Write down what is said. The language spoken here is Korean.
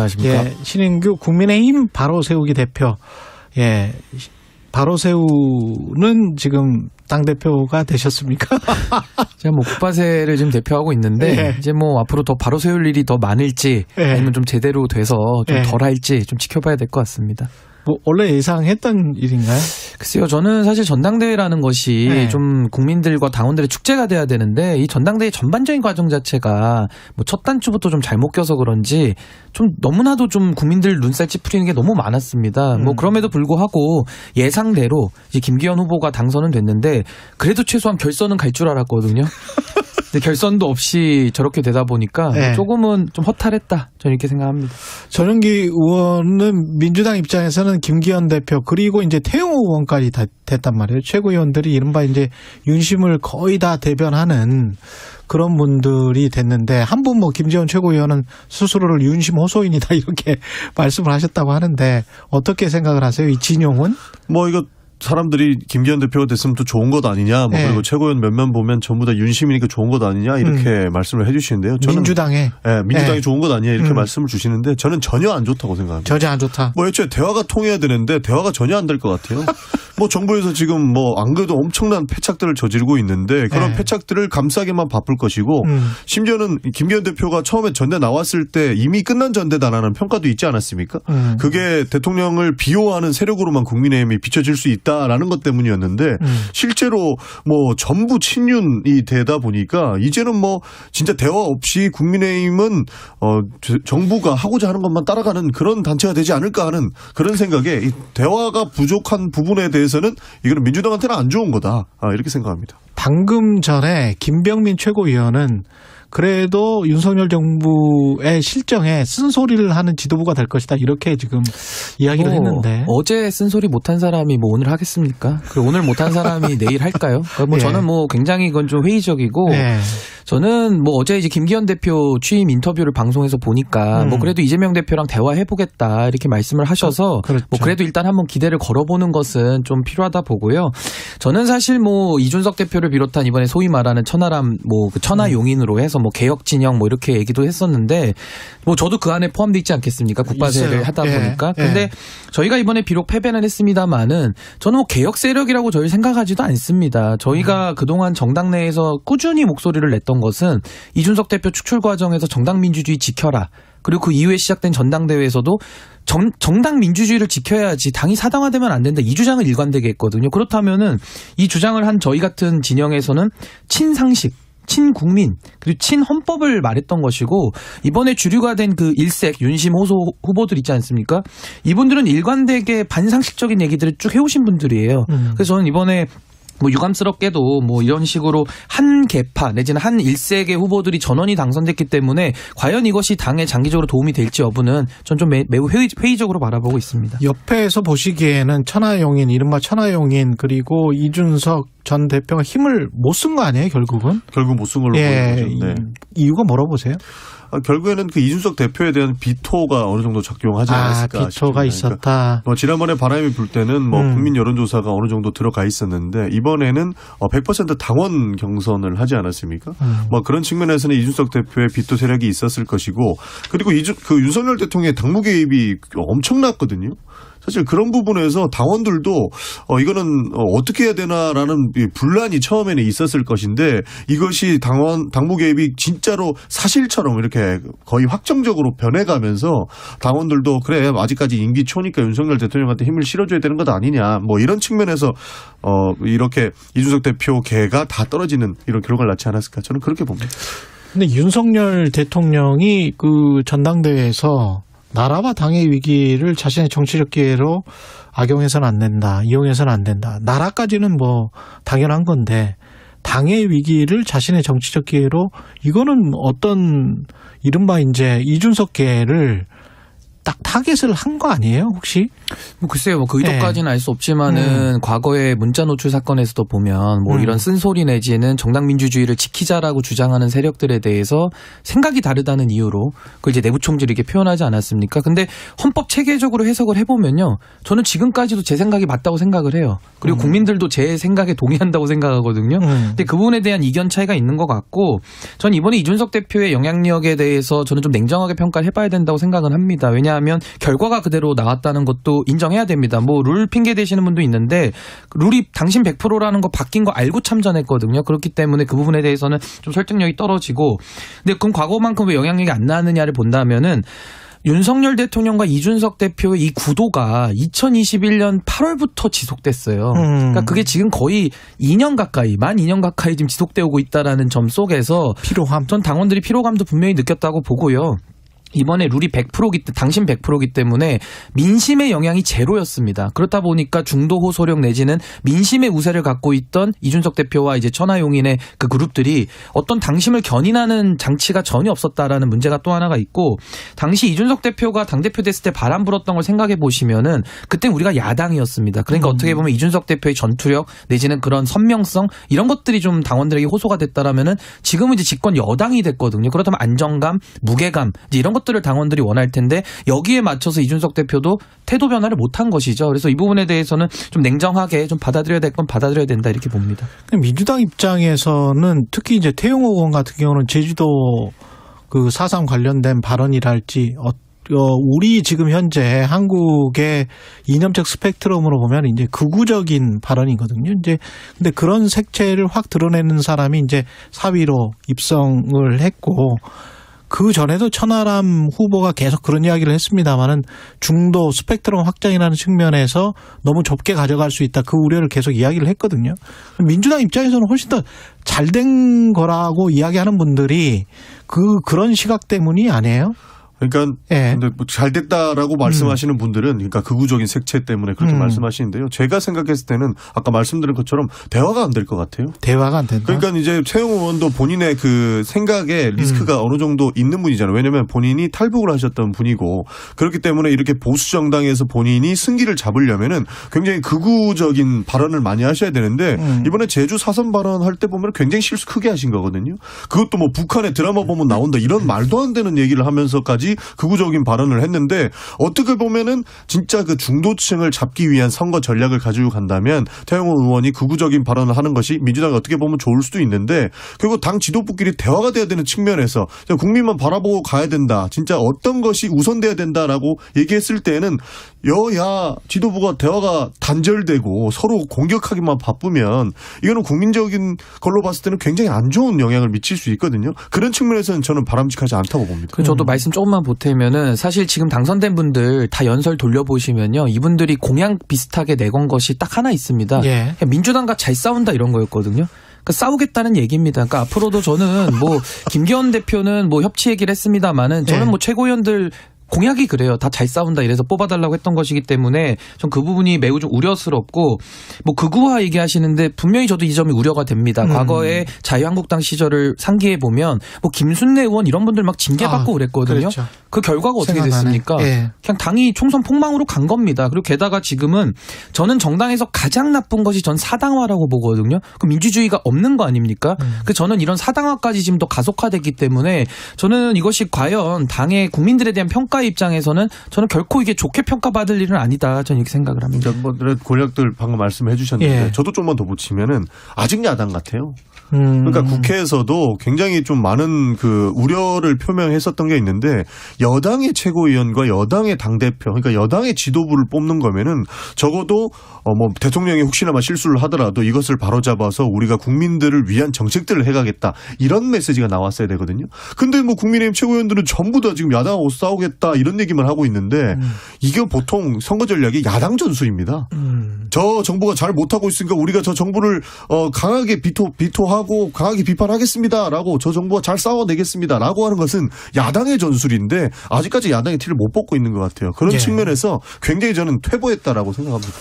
안녕하십니까. 예, 신인규 국민의힘 바로 세우기 대표. 예. 바로 세우는 지금 당 대표가 되셨습니까? 제가 뭐 국바세를 지금 대표하고 있는데 예. 이제 뭐 앞으로 더 바로 세울 일이 더 많을지 예. 아니면 좀 제대로 돼서 좀 예. 덜 할지 좀 지켜봐야 될 것 같습니다. 뭐 원래 예상했던 일인가요? 글쎄요, 저는 사실 전당대회라는 것이 네. 좀 국민들과 당원들의 축제가 돼야 되는데 이 전당대회 전반적인 과정 자체가 뭐 첫 단추부터 좀 잘못 껴서 그런지 좀 너무나도 좀 국민들 눈살 찌푸리는 게 너무 많았습니다. 뭐 음. 그럼에도 불구하고 예상대로 이제 김기현 후보가 당선은 됐는데 그래도 최소한 결선은 갈 줄 알았거든요. 근데 결선도 없이 저렇게 되다 보니까 네. 조금은 좀 허탈했다. 저는 이렇게 생각합니다. 전용기 의원은 민주당 입장에서는 김기현 대표 그리고 이제 태영호 의원까지 다 됐단 말이에요. 최고위원들이 이른바 이제 윤심을 거의 다 대변하는 그런 분들이 됐는데 한 분 뭐 김재원 최고위원은 스스로를 윤심 호소인이다 이렇게 말씀을 하셨다고 하는데 어떻게 생각을 하세요? 이 진용은? 뭐 이거 사람들이 김기현 대표가 됐으면 또 좋은 것 아니냐, 뭐 네. 그리고 최고위원 몇몇 보면 전부 다 윤심이니까 좋은 것 아니냐 이렇게 말씀을 해주시는데요. 저는 민주당에 예, 민주당이 네. 좋은 것 아니냐 이렇게 음. 말씀을 주시는데 저는 전혀 안 좋다고 생각합니다. 저지 안 좋다. 뭐 애초에 대화가 통해야 되는데 대화가 전혀 안 될 것 같아요. 뭐 정부에서 지금 뭐 안 그래도 엄청난 패착들을 저지르고 있는데 그런 네. 패착들을 감싸기만 바쁠 것이고 음. 심지어는 김기현 대표가 처음에 전대 나왔을 때 이미 끝난 전대다라는 평가도 있지 않았습니까? 음. 그게 대통령을 비호하는 세력으로만 국민의힘이 비춰질 수 있다라는 것 때문이었는데 음. 실제로 뭐 전부 친윤이 되다 보니까 이제는 뭐 진짜 대화 없이 국민의힘은 어 저- 정부가 하고자 하는 것만 따라가는 그런 단체가 되지 않을까 하는 그런 생각에 이 대화가 부족한 부분에 대해서 는 이거는 민주당한테는 안 좋은 거다 아, 이렇게 생각합니다. 방금 전에 김병민 최고위원은 그래도 윤석열 정부의 실정에 쓴소리를 하는 지도부가 될 것이다 이렇게 지금 이야기를 뭐 했는데 어제 쓴소리 못한 사람이 뭐 오늘 하겠습니까? 그리고 오늘 못한 사람이 내일 할까요? 그러니까 뭐 예. 저는 뭐 굉장히 이건 좀 회의적이고 네. 저는 뭐 어제 이제 김기현 대표 취임 인터뷰를 방송에서 보니까 음. 뭐 그래도 이재명 대표랑 대화해 보겠다 이렇게 말씀을 하셔서 그렇죠. 뭐 그래도 일단 한번 기대를 걸어보는 것은 좀 필요하다 보고요. 저는 사실 뭐 이준석 대표를 비롯한 이번에 소위 말하는 천하람 뭐 그 천하 용인으로 해서 뭐 개혁 진영 뭐 이렇게 얘기도 했었는데 뭐 저도 그 안에 포함돼 있지 않겠습니까? 국바세를 있어요. 하다 예, 보니까. 예. 근데 저희가 이번에 비록 패배는 했습니다만은 저는 뭐 개혁 세력이라고 저희 생각하지도 않습니다. 저희가 음. 그동안 정당 내에서 꾸준히 목소리를 냈던 것은 이준석 대표 축출 과정에서 정당 민주주의 지켜라. 그리고 그 이후에 시작된 전당대회에서도 정, 정당 민주주의를 지켜야지 당이 사당화되면 안 된다. 이 주장을 일관되게 했거든요. 그렇다면은 이 주장을 한 저희 같은 진영에서는 친상식 친국민 그리고 친헌법을 말했던 것이고 이번에 주류가 된 그 일색 윤심 호소 후보들 있지 않습니까? 이분들은 일관되게 반상식적인 얘기들을 쭉 해오신 분들이에요. 음. 그래서 저는 이번에 뭐 유감스럽게도 뭐 이런 식으로 한 개파 내지는 한 일색의 후보들이 전원이 당선됐기 때문에 과연 이것이 당에 장기적으로 도움이 될지 여부는 전 좀 매우 회의, 회의 적으로 바라보고 있습니다. 옆에서 보시기에는 천하용인 이른바 천하용인 그리고 이준석 전 대표가 힘을 못 쓴 거 아니에요 결국은? 결국 못 쓴 걸로 예, 보이죠. 네. 이- 이유가 뭐라고 보세요? 아, 결국에는 그 이준석 대표에 대한 비토가 어느 정도 작용하지 아 않았을까 비토가 싶습니다. 그러니까 있었다. 뭐 지난번에 바람이 불 때는 뭐 음. 국민 여론조사가 어느 정도 들어가 있었는데 이번에는 어, 100% 당원 경선을 하지 않았습니까? 음. 뭐 그런 측면에서는 이준석 대표의 비토 세력이 있었을 것이고 그리고 이준 그 윤석열 대통령의 당무 개입이 엄청났거든요. 사실 그런 부분에서 당원들도 어 이거는 어, 어떻게 해야 되나라는 이 분란이 처음에는 있었을 것인데 이것이 당원 당무 개입이 진짜로 사실처럼 이렇게 거의 확정적으로 변해가면서 당원들도 그래 아직까지 임기 초니까 윤석열 대통령한테 힘을 실어줘야 되는 것 아니냐 뭐 이런 측면에서 어 이렇게 이준석 대표 개가 다 떨어지는 이런 결과를 낳지 않았을까 저는 그렇게 봅니다. 근데 윤석열 대통령이 그 전당대회에서 나라와 당의 위기를 자신의 정치적 기회로 악용해서는 안 된다, 이용해서는 안 된다. 나라까지는 뭐 당연한 건데 당의 위기를 자신의 정치적 기회로 이거는 어떤 이른바 이제 이준석계를 딱 타겟을 한 거 아니에요 혹시? 뭐 글쎄요, 뭐 그 의도까지는 알수 없지만은 과거의 문자 노출 사건에서도 보면 뭐 음. 이런 쓴소리 내지는 정당 민주주의를 지키자라고 주장하는 세력들에 대해서 생각이 다르다는 이유로 그걸 이제 내부 총질 이렇게 표현하지 않았습니까? 근데 헌법 체계적으로 해석을 해보면요, 저는 지금까지도 제 생각이 맞다고 생각을 해요. 그리고 국민들도 제 생각에 동의한다고 생각하거든요. 음. 근데 그 부분에 대한 이견 차이가 있는 것 같고, 전 이번에 이준석 대표의 영향력에 대해서 저는 좀 냉정하게 평가를 해봐야 된다고 생각은 합니다. 왜냐하면 결과가 그대로 나왔다는 것도 인정해야 됩니다. 뭐 룰 핑계 대시는 분도 있는데 룰이 당신 100%라는 거 바뀐 거 알고 참전했거든요. 그렇기 때문에 그 부분에 대해서는 좀 설득력이 떨어지고, 근데 그럼 과거만큼 왜 영향력이 안 나느냐를 본다면은. 윤석열 대통령과 이준석 대표의 이 구도가 2021년 8월부터 지속됐어요. 음. 그러니까 그게 지금 거의 2년 가까이, 만 2년 가까이 지금 지속되고 있다라는 점 속에서 피로함. 전 당원들이 피로감도 분명히 느꼈다고 보고요. 이번에 룰이 100%기 당신 100%기 때문에 민심의 영향이 제로였습니다. 그렇다 보니까 중도 호소력 내지는 민심의 우세를 갖고 있던 이준석 대표와 이제 천하용인의 그 그룹들이 어떤 당심을 견인하는 장치가 전혀 없었다라는 문제가 또 하나가 있고 당시 이준석 대표가 당 대표 됐을 때 바람 불었던 걸 생각해 보시면은 그때 우리가 야당이었습니다. 그러니까 어떻게 보면 이준석 대표의 전투력 내지는 그런 선명성 이런 것들이 좀 당원들에게 호소가 됐다라면은 지금은 이제 집권 여당이 됐거든요. 그렇다면 안정감, 무게감 이런 것들을 당원들이 원할 텐데 여기에 맞춰서 이준석 대표도 태도 변화를 못한 것이죠. 그래서 이 부분에 대해서는 좀 냉정하게 좀 받아들여야 될 건 받아들여야 된다 이렇게 봅니다. 민주당 입장에서는 특히 이제 태용호 의원 같은 경우는 제주도 그 사상 관련된 발언이랄지 어, 어, 우리 지금 현재 한국의 이념적 스펙트럼으로 보면 이제 극우적인 발언이거든요. 이제 근데 그런 색채를 확 드러내는 사람이 이제 사위로 입성을 했고 그 전에도 천하람 후보가 계속 그런 이야기를 했습니다만은 중도 스펙트럼 확장이라는 측면에서 너무 좁게 가져갈 수 있다 그 우려를 계속 이야기를 했거든요. 민주당 입장에서는 훨씬 더 잘 된 거라고 이야기하는 분들이 그 그런 시각 때문이 아니에요. 그러니까 예. 근데 뭐 잘 됐다라고 말씀하시는 분들은 그러니까 극우적인 색채 때문에 그렇게 음. 말씀하시는데요. 제가 생각했을 때는 아까 말씀드린 것처럼 대화가 안 될 것 같아요. 대화가 안 된다. 그러니까 이제 최영 의원도 본인의 그 생각에 리스크가 어느 정도 있는 분이잖아요. 왜냐하면 본인이 탈북을 하셨던 분이고 그렇기 때문에 이렇게 보수 정당에서 본인이 승기를 잡으려면은 굉장히 극우적인 발언을 많이 하셔야 되는데 음. 이번에 제주 사선 발언할 때 보면 굉장히 실수 크게 하신 거거든요. 그것도 뭐 북한의 드라마 보면 나온다 이런 말도 안 되는 얘기를 하면서까지 극우적인 발언을 했는데 어떻게 보면은 진짜 그 중도층을 잡기 위한 선거 전략을 가지고 간다면 태영호 의원이 극우적인 발언을 하는 것이 민주당이 어떻게 보면 좋을 수도 있는데 결국 당 지도부끼리 대화가 돼야 되는 측면에서 국민만 바라보고 가야 된다. 진짜 어떤 것이 우선돼야 된다라고 얘기했을 때는 여야 지도부가 대화가 단절되고 서로 공격하기만 바쁘면 이거는 국민적인 걸로 봤을 때는 굉장히 안 좋은 영향을 미칠 수 있거든요. 그런 측면에서는 저는 바람직하지 않다고 봅니다. 그 저도 말씀 조금만 보태면은 사실 지금 당선된 분들 다 연설 돌려보시면요. 이분들이 공약 비슷하게 내건 것이 딱 하나 있습니다. 예. 민주당과 잘 싸운다 이런 거였거든요. 그러니까 싸우겠다는 얘기입니다. 그러니까 앞으로도 저는 뭐 김기현 대표는 뭐 협치 얘기를 했습니다만은 저는 예. 뭐 최고위원들 공약이 그래요. 다 잘 싸운다 이래서 뽑아달라고 했던 것이기 때문에 전 그 부분이 매우 좀 우려스럽고 뭐 극우화 얘기하시는데 분명히 저도 이 점이 우려가 됩니다. 음. 과거에 자유한국당 시절을 상기해 보면 뭐 김순례 의원 이런 분들 막 징계받고 아, 그랬거든요. 그렇죠. 그 결과가 어떻게. 됐습니까? 예. 그냥 당이 총선 폭망으로 간 겁니다. 그리고 게다가 지금은 저는 정당에서 가장 나쁜 것이 전 사당화라고 보거든요. 그 민주주의가 없는 거 아닙니까? 음. 그 저는 이런 사당화까지 지금 더 가속화됐기 때문에 저는 이것이 과연 당의 국민들에 대한 평가 입장에서는 저는 결코 이게 좋게 평가받을 일은 아니다. 저는 이렇게 생각을 합니다. 그러니까 뭐 권력들 방금 말씀해 주셨는데 예. 저도 좀만 더 붙이면은 아직 야당 같아요. 음. 그러니까 국회에서도 굉장히 좀 많은 그 우려를 표명했었던 게 있는데 여당의 최고위원과 여당의 당 대표 그러니까 여당의 지도부를 뽑는 거면은 적어도 어 뭐 대통령이 혹시나 마 실수를 하더라도 이것을 바로잡아서 우리가 국민들을 위한 정책들을 해가겠다 이런 메시지가 나왔어야 되거든요. 근데 뭐 국민의힘 최고위원들은 전부 다 지금 야당하고 싸우겠다 이런 얘기만 하고 있는데 이게 보통 선거 전략이 야당 전술입니다. 음. 저 정부가 잘 못하고 있으니까 우리가 저 정부를 어 강하게 비토 비토하고 강하게 비판하겠습니다라고 저 정부가 잘 싸워내겠습니다라고 하는 것은 야당의 전술인데 아직까지 야당의 티를 못 뽑고 있는 것 같아요. 그런 예. 측면에서 굉장히 저는 퇴보했다라고 생각합니다.